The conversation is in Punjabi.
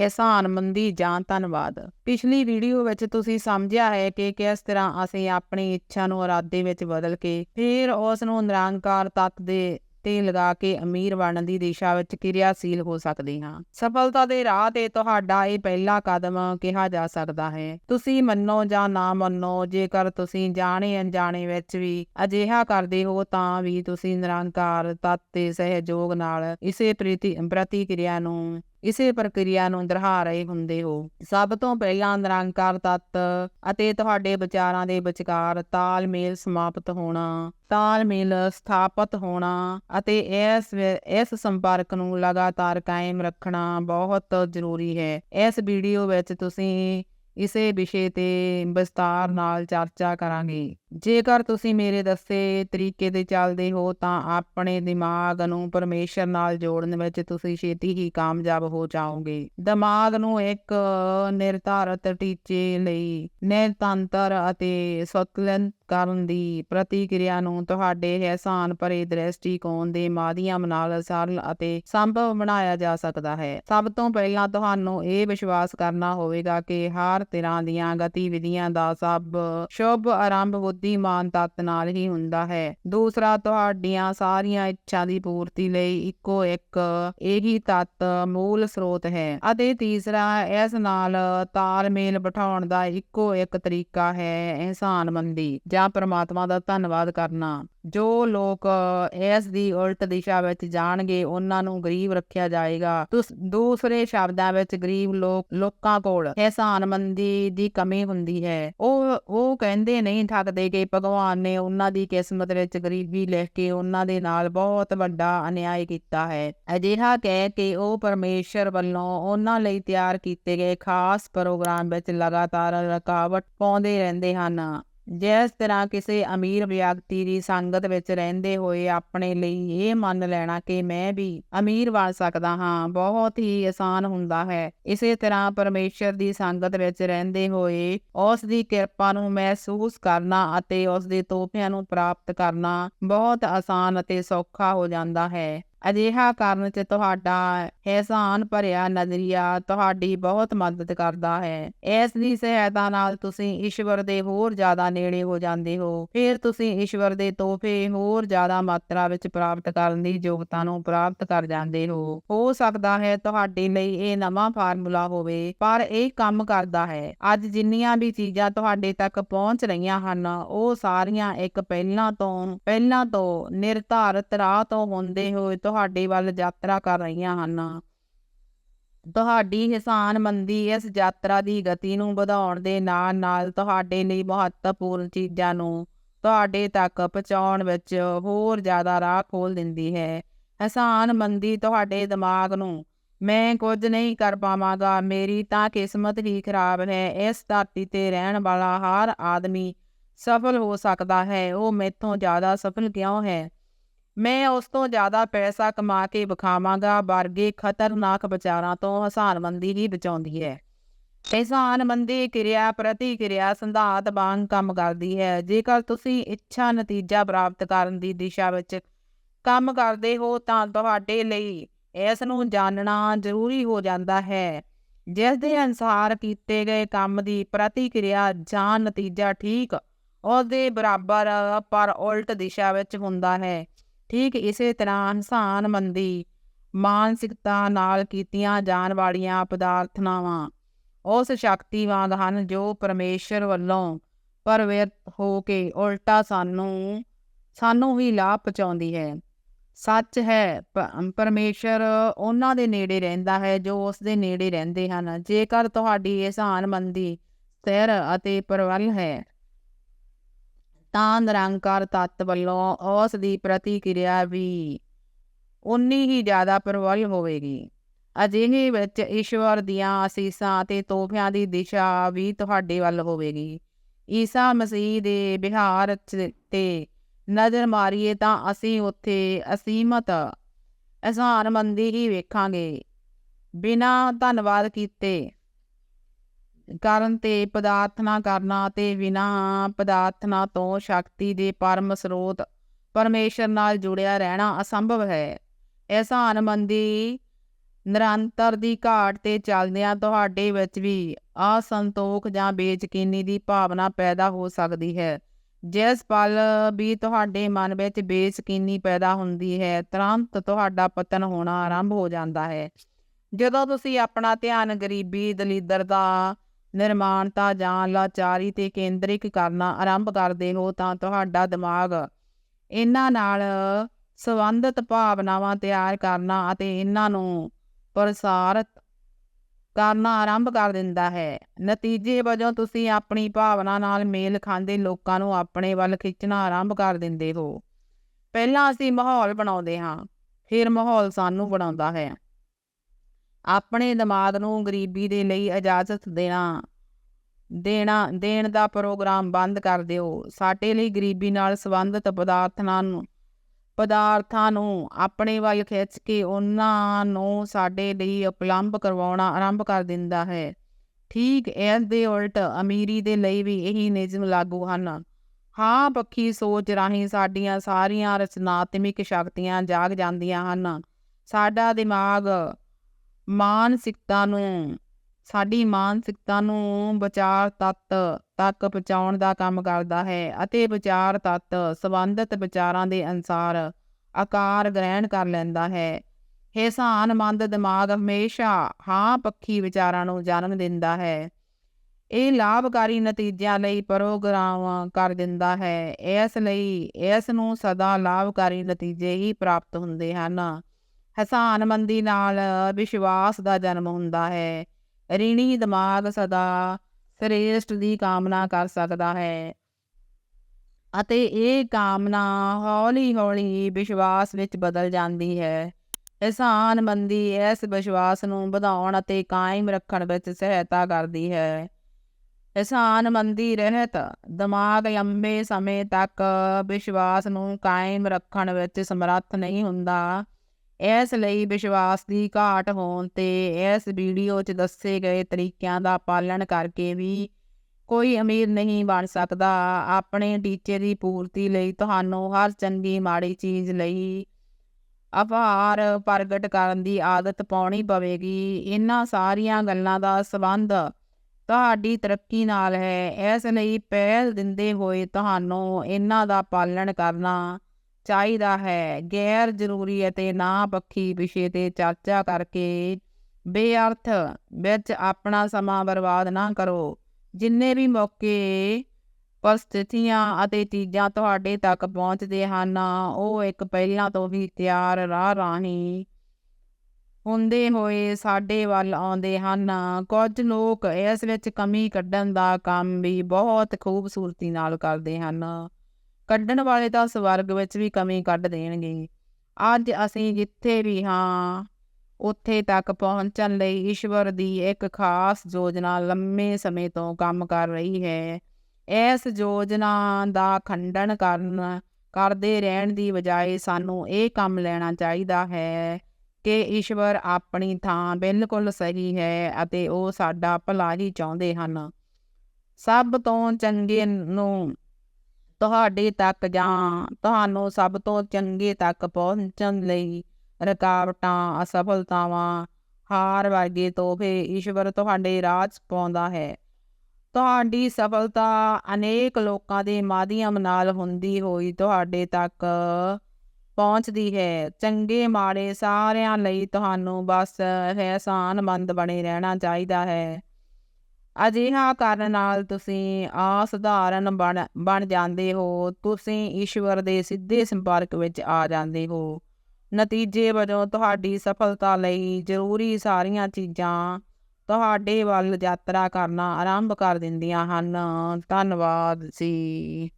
ਹੈਸਾਨਮੰਦੀ ਜਾਂ ਧੰਨਵਾਦ। ਪਿਛਲੀ ਵੀਡੀਓ ਵਿੱਚ ਤੁਸੀਂ ਸਮਝਿਆ ਹੈ ਕਿ ਕਿਸ ਤਰ੍ਹਾਂ ਅਸੀਂ ਆਪਣੀ ਇੱਛਾ ਨੂੰ ਇਰਾਦੇ ਵਿੱਚ ਬਦਲ ਕੇ ਫਿਰ ਉਸ ਨੂੰ ਨਿਰੰਕਾਰ ਤੱਤ ਦੇ ਤੇ ਲਗਾ ਕੇ ਅਮੀਰ ਬਣਨ ਦੀ ਦਿਸ਼ਾ ਵਿੱਚ ਕਿਰਿਆਸ਼ੀਲ ਹੋ ਸਕਦੇ ਹਾਂ। ਸਫਲਤਾ ਦੇ ਰਾਹ ਤੇ ਤੁਹਾਡਾ ਇਹ ਪਹਿਲਾ ਕਦਮ ਕਿਹਾ ਜਾ ਸਕਦਾ ਹੈ। ਤੁਸੀਂ ਮੰਨੋ ਜਾਂ ਨਾ ਮੰਨੋ, ਜੇਕਰ ਤੁਸੀਂ ਜਾਣੇ ਅਣਜਾਣੇ ਵਿੱਚ ਵੀ ਅਜਿਹਾ ਕਰਦੇ ਹੋ ਤਾਂ ਵੀ ਤੁਸੀਂ ਨਿਰੰਕਾਰ ਤੱਤ ਦੇ ਸਹਿਯੋਗ ਨਾਲ ਇਸੇ ਪ੍ਰਤੀ ਪ੍ਰਤੀਕਿਰਿਆ ਨੂੰ ਇਸੇ ਪ੍ਰਕਿਰਿਆ ਨੂੰ ਦਰਹਾ ਰਹੇ ਹੁੰਦੇ ਹੋ। ਸਭ ਤੋਂ ਪਹਿਲਾਂ ਨਿਰੰਕਾਰ ਤੱਤ ਅਤੇ ਤੁਹਾਡੇ ਵਿਚਾਰਾਂ ਦੇ ਵਿਚਕਾਰ ਤਾਲਮੇਲ ਸਮਾਪਤ ਹੋਣਾ, ਤਾਲਮੇਲ ਸਥਾਪਿਤ ਹੋਣਾ ਅਤੇ ਇਸ ਇਸ ਸੰਪਰਕ ਨੂੰ ਲਗਾਤਾਰ ਕਾਇਮ ਰੱਖਣਾ ਬਹੁਤ ਜ਼ਰੂਰੀ ਹੈ। ਇਸ ਵੀਡੀਓ ਵਿੱਚ ਤੁਸੀਂ ਇਸੇ ਵਿਸ਼ੇ ਤੇ ਵਿਸਤਾਰ ਨਾਲ ਚਰਚਾ ਕਰਾਂਗੇ। ਜੇਕਰ ਤੁਸੀਂ ਮੇਰੇ ਦੱਸੇ ਤਰੀਕੇ ਤੇ ਚੱਲਦੇ ਹੋ, ਤਾਂ ਆਪਣੇ ਦਿਮਾਗ ਨੂੰ ਪਰਮੇਸ਼ਰ ਨਾਲ ਜੋੜਨ ਵਿੱਚ ਤੁਸੀਂ ਛੇਤੀ ਹੀ ਕਾਮਯਾਬ ਹੋ ਜਾਓਗੇ। ਦਿਮਾਗ ਨੂੰ ਇੱਕ ਨਿਰਧਾਰਤ ਟੀਚੇ ਲਈ ਨਿਰਤੰਤਰ ਅਤੇ ਸੰਤੁਲਨ ਕਰਨ ਦੀ ਪ੍ਰਤੀਕਿਰਿਆ ਨੂੰ ਤੁਹਾਡੇ ਅਹਿਸਾਨ ਭਰੇ ਦ੍ਰਿਸ਼ਟੀਕੋਣ ਦੇ ਮਾਧਿਅਮ ਨਾਲ ਸਰਲ ਅਤੇ ਸੰਭਵ ਬਣਾਇਆ ਜਾ ਸਕਦਾ ਹੈ। ਸਭ ਤੋਂ ਪਹਿਲਾਂ ਤੁਹਾਨੂੰ ਇਹ ਵਿਸ਼ਵਾਸ ਕਰਨਾ ਹੋਵੇਗਾ ਕਿ ਹਰ ਤਰ੍ਹਾਂ ਦੀਆਂ ਗਤੀਵਿਧੀਆਂ ਦਾ ਸਭ ਸ਼ੁਭ ਆਰੰਭ ਬੁੱਧੀਮਾਨ ਤੱਤ ਨਾਲ ਹੀ ਹੁੰਦਾ ਹੈ। ਦੂਸਰਾ, ਤੁਹਾਡੀਆਂ ਸਾਰੀਆਂ ਇੱਛਾ ਦੀ ਪੂਰਤੀ ਲਈ ਇੱਕੋ ਇੱਕ ਇਹੀ ਤੱਤ ਮੂਲ ਸਰੋਤ ਹੈ ਅਤੇ ਤੀਸਰਾ, ਇਸ ਨਾਲ ਤਾਲਮੇਲ ਬਿਠਾਉਣ ਦਾ ਇੱਕੋ ਇੱਕ ਤਰੀਕਾ ਹੈ ਇਨਸਾਨਮੰਦੀ ਜਾਂ ਪ੍ਰਮਾਤਮਾ ਦਾ ਧੰਨਵਾਦ ਕਰਨਾ। ਜੋ ਲੋਕ ਇਸ ਦੀ ਉਲਟ ਦਿਸ਼ਾ ਵਿੱਚ ਜਾਣਗੇ, ਉਹਨਾਂ ਨੂੰ ਗਰੀਬ ਰੱਖਿਆ ਜਾਏਗਾ। ਦੂਸਰੇ ਸ਼ਬਦਾਂ ਵਿੱਚ ਗਰੀਬ ਲੋਕ, ਲੋਕਾਂ ਕੋਲ ਇਨਸਾਨਮੰਦੀ ਦੀ ਕਮੀ ਹੁੰਦੀ ਹੈ। ਉਹ ਉਹ ਕਹਿੰਦੇ ਨਹੀਂ ਥੱਕਦੇ ਕਿ ਭਗਵਾਨ ਨੇ ਉਹਨਾਂ ਦੀ ਕਿਸਮਤ ਵਿੱਚ ਗਰੀਬੀ ਲਿਖ ਕੇ ਉਹਨਾਂ ਦੇ ਨਾਲ ਬਹੁਤ ਵੱਡਾ ਅਨਿਆਏ ਕੀਤਾ ਹੈ। ਅਜਿਹਾ ਕਹਿ ਕੇ ਉਹ ਪਰਮੇਸ਼ਰ ਵੱਲੋਂ ਉਹਨਾਂ ਲਈ ਤਿਆਰ ਕੀਤੇ ਗਏ ਖਾਸ ਪ੍ਰੋਗਰਾਮ ਵਿੱਚ ਲਗਾਤਾਰ ਰੁਕਾਵਟ ਪਾਉਂਦੇ ਰਹਿੰਦੇ ਹਨ। ਜਿਸ ਤਰ੍ਹਾਂ ਕਿਸੇ ਅਮੀਰ ਵਿਅਕਤੀ ਦੀ ਸੰਗਤ ਵਿੱਚ ਰਹਿੰਦੇ ਹੋਏ ਆਪਣੇ ਲਈ ਇਹ ਮੰਨ ਲੈਣਾ ਕਿ ਮੈਂ ਵੀ ਅਮੀਰ ਬਣ ਸਕਦਾ ਹਾਂ, ਬਹੁਤ ਹੀ ਆਸਾਨ ਹੁੰਦਾ ਹੈ। ਇਸੇ ਤਰ੍ਹਾਂ ਪਰਮੇਸ਼ਰ ਦੀ ਸੰਗਤ ਵਿੱਚ ਰਹਿੰਦੇ ਹੋਏ ਉਸ ਦੀ ਕਿਰਪਾ ਨੂੰ ਮਹਿਸੂਸ ਕਰਨਾ ਅਤੇ ਉਸ ਦੇ ਤੋਹਫਿਆਂ ਨੂੰ ਪ੍ਰਾਪਤ ਕਰਨਾ ਬਹੁਤ ਆਸਾਨ ਅਤੇ ਸੌਖਾ ਹੋ ਜਾਂਦਾ ਹੈ। ਅਜਿਹਾ ਕਰਨ 'ਚ ਤੁਹਾਡਾ ਹੈਸਾਨ ਭਰਿਆ ਨਜ਼ਰੀਆ ਤੁਹਾਡੀ ਬਹੁਤ ਮਦਦ ਕਰਦਾ ਹੈ। ਇਸ ਦੀ ਸਹਾਇਤਾ ਨਾਲ ਤੁਸੀਂ ਈਸ਼ਵਰ ਦੇ ਹੋਰ ਜ਼ਿਆਦਾ ਨੇੜੇ ਹੋ ਜਾਂਦੇ ਹੋ। ਫਿਰ ਤੁਸੀਂ ਈਸ਼ਵਰ ਦੇ ਤੋਹਫੇ ਹੋਰ ਜ਼ਿਆਦਾ ਮਾਤਰਾ ਵਿੱਚ ਪ੍ਰਾਪਤ ਕਰਨ ਦੀ ਯੋਗਤਾ ਨੂੰ ਪ੍ਰਾਪਤ ਕਰ ਜਾਂਦੇ ਹੋ। ਹੋ ਸਕਦਾ ਹੈ ਤੁਹਾਡੇ ਲਈ ਇਹ ਨਵਾਂ ਫਾਰਮੂਲਾ ਹੋਵੇ, ਪਰ ਇਹ ਕੰਮ ਕਰਦਾ ਹੈ। ਅੱਜ ਜਿੰਨੀਆਂ ਵੀ ਚੀਜ਼ਾਂ ਤੁਹਾਡੇ ਤੱਕ ਪਹੁੰਚ ਰਹੀਆਂ ਹਨ, ਉਹ ਸਾਰੀਆਂ ਇੱਕ ਪਹਿਲਾਂ ਤੋਂ ਪਹਿਲਾਂ ਤੋਂ ਨਿਰਧਾਰਤ ਰਾਹ ਤੋਂ ਹੁੰਦੇ ਹੋਏ ਤੁਹਾਡੇ ਵੱਲ ਯਾਤਰਾ ਕਰ ਰਹੀਆਂ ਹਨ। ਤੁਹਾਡੀ ਹਿਸਾਨਮੰਦੀ ਇਸ ਯਾਤਰਾ ਦੀ ਗਤੀ ਨੂੰ ਵਧਾਉਣ ਦੇ ਨਾਲ ਨਾਲ ਤੁਹਾਡੇ ਲਈ ਮਹੱਤਵਪੂਰਨ ਚੀਜ਼ਾਂ ਨੂੰ ਤੁਹਾਡੇ ਤੱਕ ਪਹੁੰਚਾਉਣ ਵਿੱਚ ਹੋਰ ਜ਼ਿਆਦਾ ਰਾਹ ਖੋਲ ਦਿੰਦੀ ਹੈ। ਹਿਸਾਨਮੰਦੀ ਤੁਹਾਡੇ ਦਿਮਾਗ ਨੂੰ, ਮੈਂ ਕੁਝ ਨਹੀਂ ਕਰ ਪਾਵਾਂਗਾ, ਮੇਰੀ ਤਾਂ ਕਿਸਮਤ ਹੀ ਖਰਾਬ ਹੈ, ਇਸ ਧਰਤੀ ਤੇ ਰਹਿਣ ਵਾਲਾ ਹਰ ਆਦਮੀ ਸਫਲ ਹੋ ਸਕਦਾ ਹੈ, ਉਹ ਮੈਥੋਂ ਜ਼ਿਆਦਾ ਸਫਲ ਕਿਉਂ ਹੈ? ਮੈਂ ਉਸ ਤੋਂ ਜ਼ਿਆਦਾ ਪੈਸਾ ਕਮਾ ਕੇ ਵਿਖਾਵਾਂਗਾ, ਵਰਗੇ ਖਤਰਨਾਕ ਵਿਚਾਰਾਂ ਤੋਂ ਹਸਾਨਮੰਦੀ ਹੀ ਬਚਾਉਂਦੀ ਹੈ। ਹਸਾਨਮੰਦੀ ਕਿਰਿਆ ਪ੍ਰਤੀਕਿਰਿਆ ਸਿਧਾਂਤ ਵਾਂਗ ਕੰਮ ਕਰਦੀ ਹੈ। ਜੇਕਰ ਤੁਸੀਂ ਇੱਛਾ ਨਤੀਜਾ ਪ੍ਰਾਪਤ ਕਰਨ ਦੀ ਦਿਸ਼ਾ ਵਿੱਚ ਕੰਮ ਕਰਦੇ ਹੋ, ਤਾਂ ਤੁਹਾਡੇ ਲਈ ਇਸ ਨੂੰ ਜਾਣਨਾ ਜ਼ਰੂਰੀ ਹੋ ਜਾਂਦਾ ਹੈ। ਜਿਸ ਦੇ ਅਨੁਸਾਰ ਕੀਤੇ ਗਏ ਕੰਮ ਦੀ ਪ੍ਰਤੀਕਿਰਿਆ ਜਾਂ ਨਤੀਜਾ ਠੀਕ ਉਹਦੇ ਬਰਾਬਰ ਪਰ ਉਲਟ ਦਿਸ਼ਾ ਵਿੱਚ ਹੁੰਦਾ ਹੈ। ਠੀਕ ਇਸੇ ਤਰ੍ਹਾਂ ਹਸਾਨਮੰਦੀ ਮਾਨਸਿਕਤਾ ਨਾਲ ਕੀਤੀਆਂ ਜਾਣ ਵਾਲੀਆਂ ਪਦਾਰਥਨਾਵਾਂ ਉਸ ਸ਼ਕਤੀ ਹਨ ਜੋ ਪਰਮੇਸ਼ਰ ਵੱਲੋਂ ਪਰਵਿਰਤ ਹੋ ਕੇ ਉਲਟਾ ਸਾਨੂੰ ਸਾਨੂੰ ਵੀ ਲਾਭ ਪਹੁੰਚਾਉਂਦੀ ਹੈ। ਸੱਚ ਹੈ, ਪ- ਪਰਮੇਸ਼ਰ ਉਹਨਾਂ ਦੇ ਨੇੜੇ ਰਹਿੰਦਾ ਹੈ ਜੋ ਉਸ ਦੇ ਨੇੜੇ ਰਹਿੰਦੇ ਹਨ। ਜੇਕਰ ਤੁਹਾਡੀ ਹਸਾਨਮੰਦੀ ਸਥਿਰ ਅਤੇ ਪ੍ਰਬਲ ਹੈ ਤਾਂ ਨਿਰੰਕਾਰ ਤੱਤ ਵੱਲੋਂ ਉਸ ਦੀ ਪ੍ਰਤੀਕਿਰਿਆ ਵੀ ਉਨੀ ਹੀ ਜ਼ਿਆਦਾ ਪ੍ਰਬਲ ਹੋਵੇਗੀ। ਅਜਿਹੇ ਵਿੱਚ ਈਸ਼ਵਰ ਦੀਆਂ ਅਸੀਸਾਂ ਅਤੇ ਤੋਹਫਿਆਂ ਦੀ ਦਿਸ਼ਾ ਵੀ ਤੁਹਾਡੇ ਵੱਲ ਹੋਵੇਗੀ। ਈਸਾ ਮਸੀਹ ਦੇ ਵਿਹਾਰ 'ਚ ਤੇ ਨਜ਼ਰ ਮਾਰੀਏ ਤਾਂ ਅਸੀਂ ਉੱਥੇ ਅਸੀਮਤ ਅਸਹਾਨਮੰਦੀ ਹੀ ਵੇਖਾਂਗੇ। ਬਿਨਾ ਧੰਨਵਾਦ ਕੀਤੇ ਕਰਨ ਤੇ ਪਦਾਰਥਨਾ ਕਰਨਾ ਤੇ ਬਿਨਾਂ ਪਦਾਰਥਨਾ ਤੋਂ ਸ਼ਕਤੀ ਦੇ ਪਰਮ ਸਰੋਤ ਪਰਮੇਸ਼ਰ ਨਾਲ ਜੁੜਿਆ ਰਹਿਣਾ ਅਸੰਭਵ ਹੈ। ਅਸਹਾਨਮੰਦੀ ਨਿਰੰਤਰ ਦੀ ਘਾਟ ਤੇ ਚੱਲਦਿਆਂ ਤੁਹਾਡੇ ਵਿੱਚ ਵੀ ਅਸੰਤੋਖ ਜਾਂ ਬੇਯਕੀਨੀ ਦੀ ਭਾਵਨਾ ਪੈਦਾ ਹੋ ਸਕਦੀ ਹੈ। ਜਿਸ ਪਲ ਵੀ ਤੁਹਾਡੇ ਮਨ ਵਿੱਚ ਬੇਯਕੀਨੀ ਪੈਦਾ ਹੁੰਦੀ ਹੈ, ਤੁਰੰਤ ਤੁਹਾਡਾ ਪਤਨ ਹੋਣਾ ਆਰੰਭ ਹੋ ਜਾਂਦਾ ਹੈ। ਜਦੋਂ ਤੁਸੀਂ ਆਪਣਾ ਧਿਆਨ ਗਰੀਬੀ ਦਲਿੱਦਰਤਾ ਨਿਰਮਾਣਤਾ ਜਾਂ ਲਾਚਾਰੀ ਤੇ ਕੇਂਦਰਿਤ ਕਰਨਾ ਆਰੰਭ ਕਰਦੇ ਹੋ ਤਾਂ ਤੁਹਾਡਾ ਦਿਮਾਗ ਇਹਨਾਂ ਨਾਲ ਸੰਬੰਧਿਤ ਭਾਵਨਾਵਾਂ ਤਿਆਰ ਕਰਨਾ ਅਤੇ ਇਹਨਾਂ ਨੂੰ ਪ੍ਰਸਾਰਿਤ ਕਰਨਾ ਆਰੰਭ ਕਰ ਦਿੰਦਾ ਹੈ। ਨਤੀਜੇ ਵਜੋਂ ਤੁਸੀਂ ਆਪਣੀ ਭਾਵਨਾ ਨਾਲ ਮੇਲ ਖਾਂਦੇ ਲੋਕਾਂ ਨੂੰ ਆਪਣੇ ਵੱਲ ਖਿੱਚਣਾ ਆਰੰਭ ਕਰ ਦਿੰਦੇ ਹੋ। ਪਹਿਲਾਂ ਅਸੀਂ ਮਾਹੌਲ ਬਣਾਉਂਦੇ ਹਾਂ, ਫਿਰ ਮਾਹੌਲ ਸਾਨੂੰ ਬਣਾਉਂਦਾ ਹੈ। ਆਪਣੇ ਦਿਮਾਗ ਨੂੰ ਗਰੀਬੀ ਦੇ ਲਈ ਇਜਾਜ਼ਤ ਦੇਣਾ ਦੇਣਾ, ਦੇਣ ਦਾ ਪ੍ਰੋਗਰਾਮ ਬੰਦ ਕਰ ਦਿਓ। ਸਾਡੇ ਲਈ ਗਰੀਬੀ ਨਾਲ ਸੰਬੰਧਿਤ ਪਦਾਰਥਾਂ ਨੂੰ ਪਦਾਰਥਾਂ ਨੂੰ ਆਪਣੇ ਵੱਲ ਖਿੱਚ ਕੇ ਉਹਨਾਂ ਨੂੰ ਸਾਡੇ ਲਈ ਉਪਲੰਭ ਕਰਵਾਉਣਾ ਆਰੰਭ ਕਰ ਦਿੰਦਾ ਹੈ। ਠੀਕ ਇਸ ਦੇ ਉਲਟ ਅਮੀਰੀ ਦੇ ਲਈ ਵੀ ਇਹੀ ਨਿਯਮ ਲਾਗੂ ਹਨ। ਹਾਂ, ਪੱਖੀ ਸੋਚ ਰਾਹੀਂ ਸਾਡੀਆਂ ਸਾਰੀਆਂ ਰਚਨਾਤਮਿਕ ਸ਼ਕਤੀਆਂ ਜਾਗ ਜਾਂਦੀਆਂ ਹਨ। ਸਾਡਾ ਦਿਮਾਗ ਮਾਨਸਿਕਤਾ ਨੂੰ, ਸਾਡੀ ਮਾਨਸਿਕਤਾ ਨੂੰ ਵਿਚਾਰ ਤੱਤ ਤੱਕ ਪਹੁੰਚਾਉਣ ਦਾ ਕੰਮ ਕਰਦਾ ਹੈ ਅਤੇ ਵਿਚਾਰ ਤੱਤ ਸੰਬੰਧਿਤ ਵਿਚਾਰਾਂ ਦੇ ਅਨਸਾਰ ਆਕਾਰ ਗ੍ਰਹਿਣ ਕਰ ਲੈਂਦਾ ਹੈ। ਹਿਸਾਨਮੰਦ ਦਿਮਾਗ ਹਮੇਸ਼ਾ ਹਾਂ ਪੱਖੀ ਵਿਚਾਰਾਂ ਨੂੰ ਜਨਮ ਦਿੰਦਾ ਹੈ। ਇਹ ਲਾਭਕਾਰੀ ਨਤੀਜਿਆਂ ਲਈ ਪ੍ਰੋਗਰਾਮ ਕਰ ਦਿੰਦਾ ਹੈ। ਇਸ ਲਈ ਇਸ ਨੂੰ ਸਦਾ ਲਾਭਕਾਰੀ ਨਤੀਜੇ ਹੀ ਪ੍ਰਾਪਤ ਹੁੰਦੇ ਹਨ। ਹਸਾਨਮੰਦੀ ਨਾਲ ਵਿਸ਼ਵਾਸ ਦਾ ਜਨਮ ਹੁੰਦਾ ਹੈ। ਰਿਣੀ ਦਿਮਾਗ ਸਦਾ ਸ੍ਰੇਸ਼ਟ ਦੀ ਕਾਮਨਾ ਕਰ ਸਕਦਾ ਹੈ। ਅਤੇ ਇਹ ਕਾਮਨਾ ਹੌਲੀ-ਹੌਲੀ ਵਿਸ਼ਵਾਸ ਵਿੱਚ ਬਦਲ ਜਾਂਦੀ ਹੈ। ਹਸਾਨਮੰਦੀ ਇਸ ਵਿਸ਼ਵਾਸ ਨੂੰ ਵਧਾਉਣ ਅਤੇ ਕਾਇਮ ਰੱਖਣ ਵਿੱਚ ਸਹਾਇਤਾ ਕਰਦੀ ਹੈ। ਹਸਾਨਮੰਦੀ ਰਹਿਤ ਦਿਮਾਗ ਲੰਬੇ ਸਮੇਂ ਤੱਕ ਵਿਸ਼ਵਾਸ ਨੂੰ ਕਾਇਮ ਰੱਖਣ ਵਿੱਚ ਸਮਰੱਥ ਨਹੀਂ ਹੁੰਦਾ। ਇਸ ਲਈ ਵਿਸ਼ਵਾਸ ਦੀ ਘਾਟ ਹੋਣ ਤੇ ਇਸ ਵੀਡੀਓ 'ਚ ਦੱਸੇ ਗਏ ਤਰੀਕਿਆਂ ਦਾ ਪਾਲਣ ਕਰਕੇ ਵੀ ਕੋਈ ਅਮੀਰ ਨਹੀਂ ਬਣ ਸਕਦਾ। ਆਪਣੇ ਟੀਚੇ ਦੀ ਪੂਰਤੀ ਲਈ ਤੁਹਾਨੂੰ ਹਰ ਚੰਗੀ ਮਾੜੀ ਚੀਜ਼ ਲਈ ਆਭਾਰ ਪ੍ਰਗਟ ਕਰਨ ਦੀ ਆਦਤ ਪਾਉਣੀ ਪਵੇਗੀ। ਇਹਨਾਂ ਸਾਰੀਆਂ ਗੱਲਾਂ ਦਾ ਸੰਬੰਧ ਤੁਹਾਡੀ ਤਰੱਕੀ ਨਾਲ ਹੈ। ਇਸ ਲਈ ਪਹਿਲ ਦਿੰਦੇ ਹੋਏ ਤੁਹਾਨੂੰ ਇਹਨਾਂ ਦਾ ਪਾਲਣ ਕਰਨਾ ਚਾਹੀਦਾ ਹੈ। ਗੈਰ ਜ਼ਰੂਰੀ ਅਤੇ ਨਾ ਪੱਖੀ ਵਿਸ਼ੇ ਤੇ ਚਰਚਾ ਕਰਕੇ ਬੇਅਰਥ ਵਿੱਚ ਆਪਣਾ ਸਮਾਂ ਬਰਬਾਦ ਨਾ ਕਰੋ। ਜਿੰਨੇ ਵੀ ਮੌਕੇ ਪਰਸਥਿਤੀਆਂ ਅਤੇ ਚੀਜ਼ਾਂ ਤੁਹਾਡੇ ਤੱਕ ਪਹੁੰਚਦੇ ਹਨ, ਉਹ ਇੱਕ ਪਹਿਲਾਂ ਤੋਂ ਵੀ ਤਿਆਰ ਰਾਹ ਰਾਹੀਂ ਹੁੰਦੇ ਹੋਏ ਸਾਡੇ ਵੱਲ ਆਉਂਦੇ ਹਨ। ਕੁਝ ਲੋਕ ਇਸ ਵਿੱਚ ਕਮੀ ਕੱਢਣ ਦਾ ਕੰਮ ਵੀ ਬਹੁਤ ਖੂਬਸੂਰਤੀ ਨਾਲ ਕਰਦੇ ਹਨ। ਕੱਢਣ ਵਾਲੇ ਤਾਂ ਸਵਰਗ ਵਿੱਚ ਵੀ ਕਮੀ ਕੱਢ ਦੇਣਗੇ। ਅੱਜ ਅਸੀਂ ਜਿੱਥੇ ਵੀ ਹਾਂ, ਉੱਥੇ ਤੱਕ ਪਹੁੰਚਣ ਲਈ ਈਸ਼ਵਰ ਦੀ ਇੱਕ ਖਾਸ ਯੋਜਨਾ ਲੰਮੇ ਸਮੇਂ ਤੋਂ ਕੰਮ ਕਰ ਰਹੀ ਹੈ। ਇਸ ਯੋਜਨਾ ਦਾ ਖੰਡਨ ਕਰਨ, ਕਰਦੇ ਰਹਿਣ ਦੀ ਬਜਾਏ ਸਾਨੂੰ ਇਹ ਕੰਮ ਲੈਣਾ ਚਾਹੀਦਾ ਹੈ ਕਿ ਈਸ਼ਵਰ ਆਪਣੀ ਥਾਂ ਬਿਲਕੁਲ ਸਹੀ ਹੈ ਅਤੇ ਉਹ ਸਾਡਾ ਭਲਾ ਹੀ ਚਾਹੁੰਦੇ ਹਨ। ਸਭ ਤੋਂ ਚੰਗੇ ਨੂੰ ਤੁਹਾਡੇ ਤੱਕ ਜਾਂ ਤੁਹਾਨੂੰ ਸਭ ਤੋਂ ਚੰਗੇ ਤੱਕ ਪਹੁੰਚਣ ਲਈ ਰੁਕਾਵਟਾਂ, ਅਸਫਲਤਾਵਾਂ, ਹਾਰ ਵਰਗੇ ਤੋਹਫੇ ਈਸ਼ਵਰ ਤੁਹਾਡੇ ਰਾਹ 'ਚ ਪਾਉਂਦਾ ਹੈ। ਤੁਹਾਡੀ ਸਫਲਤਾ ਅਨੇਕ ਲੋਕਾਂ ਦੇ ਮਾਧਿਅਮ ਨਾਲ ਹੁੰਦੀ ਹੋਈ ਤੁਹਾਡੇ ਤੱਕ ਪਹੁੰਚਦੀ ਹੈ। ਚੰਗੇ ਮਾੜੇ ਸਾਰਿਆਂ ਲਈ ਤੁਹਾਨੂੰ ਬਸ ਹੈਸਾਨਮੰਦ ਬਣੇ ਰਹਿਣਾ ਚਾਹੀਦਾ ਹੈ। ਅਜਿਹਾ ਕਰਨ ਨਾਲ ਤੁਸੀਂ ਅਸਧਾਰਨ ਬਣ ਬਣ ਜਾਂਦੇ ਹੋ। ਤੁਸੀਂ ਈਸ਼ਵਰ ਦੇ ਸਿੱਧੇ ਸੰਪਰਕ ਵਿੱਚ ਆ ਜਾਂਦੇ ਹੋ। ਨਤੀਜੇ ਵਜੋਂ ਤੁਹਾਡੀ ਸਫਲਤਾ ਲਈ ਜ਼ਰੂਰੀ ਸਾਰੀਆਂ ਚੀਜ਼ਾਂ ਤੁਹਾਡੇ ਵੱਲ ਯਾਤਰਾ ਕਰਨਾ ਆਰੰਭ ਕਰ ਦਿੰਦੀਆਂ ਹਨ। ਧੰਨਵਾਦ ਜੀ।